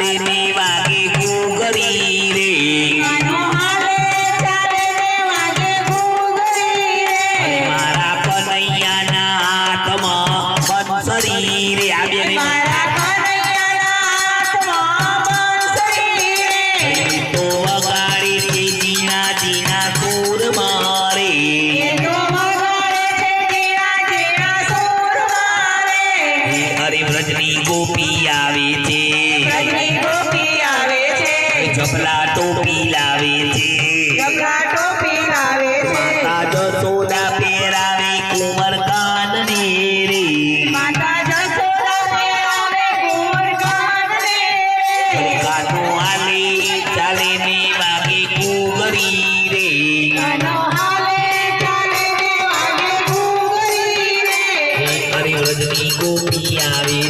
lady. गबला टोपी लावे छे गबला टोपी लावे छे माता जसोदा पेरावे कुमार कान ने रे। माता जसोदा पेरावे कुमार कान ने रे। कानो आले चले ने मागे कुगरी रे। कानो आले चले ने मागे कुगरी रे। हरि व्रज गोपी आवे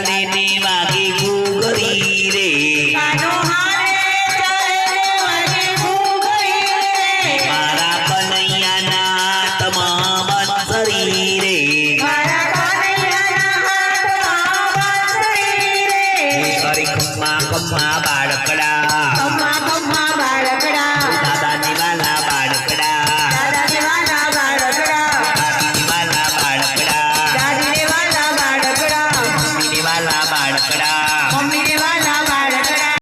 ચાલે ને વાગે ઘૂઘરી રે કાનો હાલે ચાલે ને વાગે ઘૂઘરી રે. મારા કનૈયાના તમામ શરીર રે મારા કાનૈયાના રે. અરે કમ્મા ખમ્મા બાળક